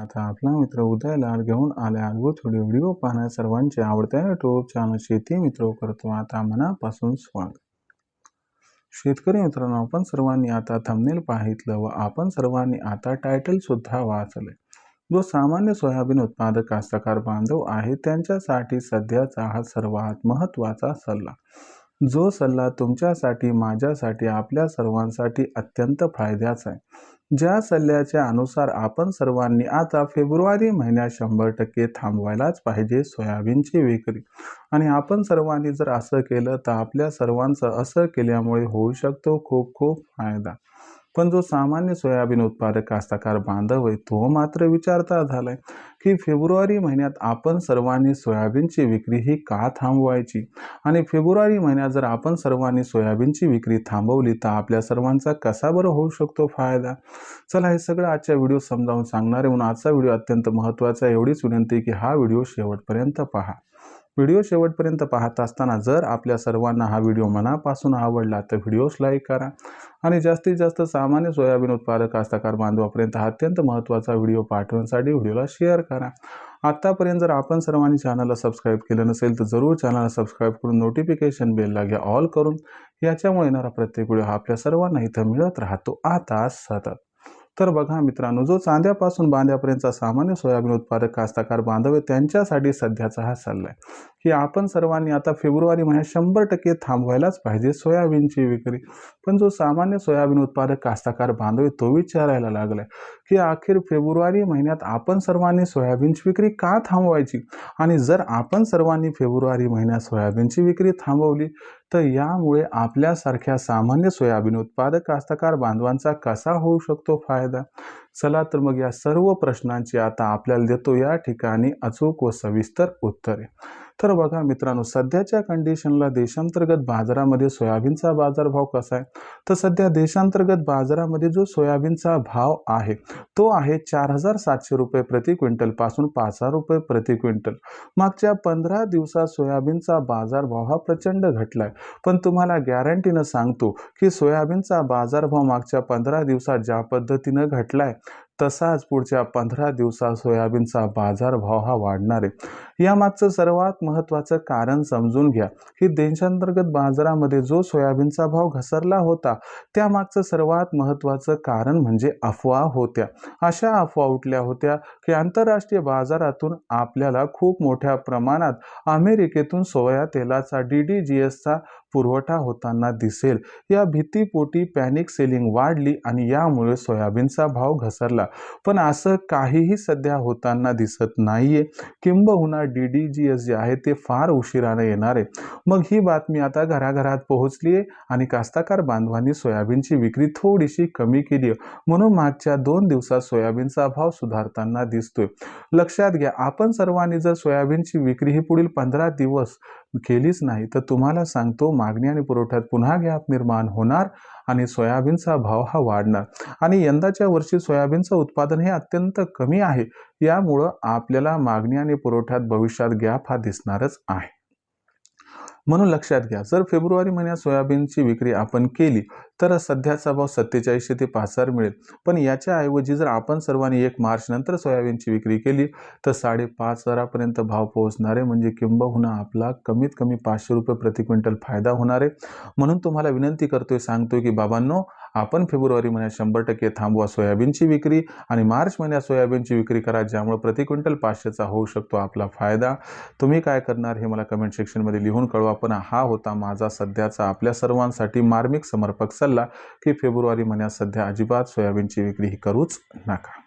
आता आपला मित्र उदय लाड घेऊन आल्या अद्भुत व्हिडिओ व्हिडिओ पाहण्या सर्वांचे आवडत्या युट्यूब चॅनल शेती मित्र करतो. आता मनापासून स्वागत. शेतकरी मित्रांनो आपण सर्वांनी आता थंबनेल पाहितलं व आपण सर्वांनी आता टायटल सुद्धा वाचले जो सामान्य सोयाबीन उत्पादक कास्तकार बांधव आहे त्यांच्यासाठी सध्याचा हा सर्वात महत्त्वाचा सल्ला. जो सल्ला तुमच्यासाठी माझ्यासाठी आपल्या सर्वांसाठी अत्यंत फायद्याचा आहे. ज्या सल्ल्याच्या अनुसार आपण सर्वांनी आता फेब्रुवारी महिन्यात शंभर टक्के थांबवायलाच पाहिजे सोयाबीनची विक्री. आणि आपण सर्वांनी जर असं केलं तर आपल्या सर्वांचं असं केल्यामुळे होऊ शकतो खूप खूप फायदा. पण जो सामान्य सोयाबीन उत्पादक कास्तकार बांधव आहे तो मात्र विचारता झालाय की फेब्रुवारी महिन्यात आपण सर्वांनी सोयाबीनची विक्री ही का थांबवायची? आणि फेब्रुवारी महिन्यात जर आपण सर्वांनी सोयाबीनची विक्री थांबवली तर आपल्या सर्वांचा कसा बरं होऊ शकतो फायदा? चला हे सगळं आजच्या व्हिडिओ समजावून सांगणार आहे म्हणून आजचा व्हिडिओ अत्यंत महत्त्वाचा आहे. एवढीच विनंती की हा व्हिडिओ शेवटपर्यंत पहा. व्हिडिओ शेवटपर्यंत पाहत असताना जर आपल्या सर्वांना हा व्हिडिओ मनापासून आवडला तर व्हिडिओस लाईक करा आणि जास्तीत जास्त सामान्य सोयाबीन उत्पादक कास्तकार बांधवापर्यंत हा अत्यंत महत्त्वाचा व्हिडिओ पाठवण्यासाठी व्हिडिओला शेअर करा. आत्तापर्यंत जर आपण सर्वांनी चॅनलला सबस्क्राईब केलं नसेल तर जरूर चॅनलला सबस्क्राईब करून नोटिफिकेशन बेलला घ्या ऑल करून. याच्यामुळे येणारा प्रत्येक व्हिडिओ हा आपल्या सर्वांना इथं मिळत राहतो. आता सतत तर बघा मित्रांनो जो चांद्यापासून बांध्यापर्यंतचा सामान्य सोयाबीन उत्पादक कास्तकार बांधव आहे त्यांच्यासाठी सध्याचा हा सल्ला आहे की आपण सर्वांनी आता फेब्रुवारी महिन्यात शंभर टक्के थांबवायलाच पाहिजे सोयाबीनची विक्री. पण जो सामान्य सोयाबीन उत्पादक कास्तकार बांधव आहे तो विचारायला लागलाय की अखेर फेब्रुवारी महिन्यात आपण सर्वांनी सोयाबीनची विक्री का थांबवायची? आणि जर आपण सर्वांनी फेब्रुवारी महिन्यात सोयाबीनची विक्री थांबवली तर यामुळे आपल्यासारख्या सामान्य सोयाबीन उत्पादक कास्तकार बांधवांचा कसा होऊ शकतो फायदा? चला तर मग या सर्व प्रश्नांची आता आपल्याला देतो या ठिकाणी अचूक व सविस्तर उत्तरे. तर बघा मित्रांनो सध्याच्या कंडिशनला देशांतर्गत बाजारामध्ये सोयाबीनचा बाजारभाव कसा आहे? तर सध्या देशांतर्गत बाजारामध्ये जो सोयाबीनचा भाव आहे तो आहे चार हजार सातशे रुपये प्रति क्विंटलपासून पाच हजार रुपये प्रति क्विंटल. मागच्या पंधरा दिवसात सोयाबीनचा बाजारभाव हा प्रचंड घटला आहे पण तुम्हाला गॅरंटीनं सांगतो की सोयाबीनचा बाजारभाव मागच्या पंधरा दिवसात ज्या पद्धतीनं घटला आहे तसाच पुढच्या पंधरा दिवसात सोयाबीनचा बाजारभाव हा वाढणार आहे. यामागचं सर्वात महत्त्वाचं कारण समजून घ्या की देशांतर्गत बाजारामध्ये जो सोयाबीनचा भाव घसरला होता त्यामागचं सर्वात महत्त्वाचं कारण म्हणजे अफवा होत्या. अशा अफवा उठल्या होत्या की आंतरराष्ट्रीय बाजारातून आपल्याला खूप मोठ्या प्रमाणात अमेरिकेतून सोया तेलाचा डी डी जी एसचा पुरवठा होताना दिसेल. या भीतीपोटी पॅनिक सेलिंग वाढली आणि यामुळे सोयाबीनचा भाव घसरला. पण असं काहीही सध्या होताना दिसत नाहीये. किंबहुना डी डी जी एस जे आहे ते फार उशिराने येणार आहे. मग ही बातमी आता घराघरात पोहोचली आहे आणि कास्ताकार बांधवांनी सोयाबीनची विक्री थोडीशी कमी केली आहे म्हणून मागच्या दोन दिवसात सोयाबीनचा भाव सुधारताना दिसतोय. लक्षात घ्या आपण सर्वांनी जर सोयाबीनची विक्री ही पुढील पंधरा दिवस केलीच नाही तर तुम्हाला सांगतो मागणी आणि पुरवठ्यात पुन्हा गॅप निर्माण होणार आणि सोयाबीनचा भाव हा वाढणार. आणि यंदाच्या वर्षी सोयाबीनचं उत्पादन हे अत्यंत कमी आहे. यामुळं आपल्याला मागणी आणि पुरवठ्यात भविष्यात गॅप हा दिसणारच आहे. म्हणून लक्षात घ्या जर फेब्रुवारी महिन्यात सोयाबीनची विक्री आपण केली तर सध्याचा भाव सत्तेचाळीसशे ते पाच हजार मिळेल. पण याच्याऐवजी जर आपण सर्वांनी एक मार्च नंतर सोयाबीनची विक्री केली तर साडेपाच हजारापर्यंत भाव पोहोचणार आहे. म्हणजे किंबहुना आपला कमीत कमी पाचशे रुपये प्रति क्विंटल फायदा होणार आहे. म्हणून तुम्हाला विनंती करतोय सांगतोय की बाबांनो आपण फेब्रुवारी महिन्यात शंभर टक्के थांबवा. सोयाबीनची विक्री आणि मार्च महिन्यात सोयाबीनची विक्री करा ज्यामुळे प्रति क्विंटल पाचशेचा होऊ शकतो आपला फायदा. तुम्ही काय करणार हे मला कमेंट सेक्शनमध्ये लिहून कळवा. पण हा होता माझा सध्याचा आपल्या सर्वांसाठी मार्मिक समर्पक सल्ला की फेब्रुवारी महिन्यात सध्या अजिबात सोयाबीनची विक्री ही करूच नका.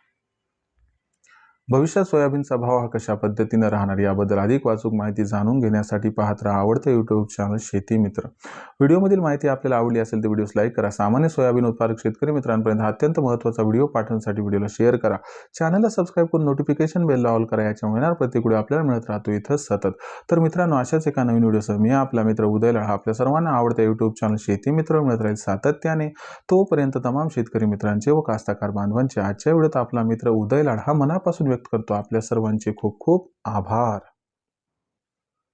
भविष्यात सोयाबीनचा भाव हा कशा पद्धतीनं राहणार याबद्दल अधिक वाचूक माहिती जाणून घेण्यासाठी पाहत राहा आवडतं यूट्यूब चॅनल शेती मित्र. व्हिडिओमधील माहिती आपल्याला आवडली असेल तर व्हिडिओस लाईक करा. सामान्य सोयाबीन उत्पादक शेतकरी मित्रांपर्यंत अत्यंत महत्त्वाचा व्हिडिओ पाठवण्यासाठी व्हिडिओला शेअर करा. चॅनलला सबस्क्राईब करून नोटिफिकेशन बेलला ऑल करा. याच्यामुळे येणार प्रत्येक व्हिडिओ आपल्याला मिळत राहतो. इथं सतत. तर मित्रांनो अशाच एका नवीन व्हिडिओसह मी आपला मित्र उदय लढा आपल्या सर्वांना आवडत्या यूट्यूब चॅनल शेती मित्र मिळत राहील सातत्याने. तोपर्यंत तमाम शेतकरी मित्रांचे व कास्ताकार बांधवांचे आजच्या वेळेत आपला मित्र उदय लाड हा मनापासून व्यक्त करतो. आपल्या सर्वांचे खूप खूप आभार.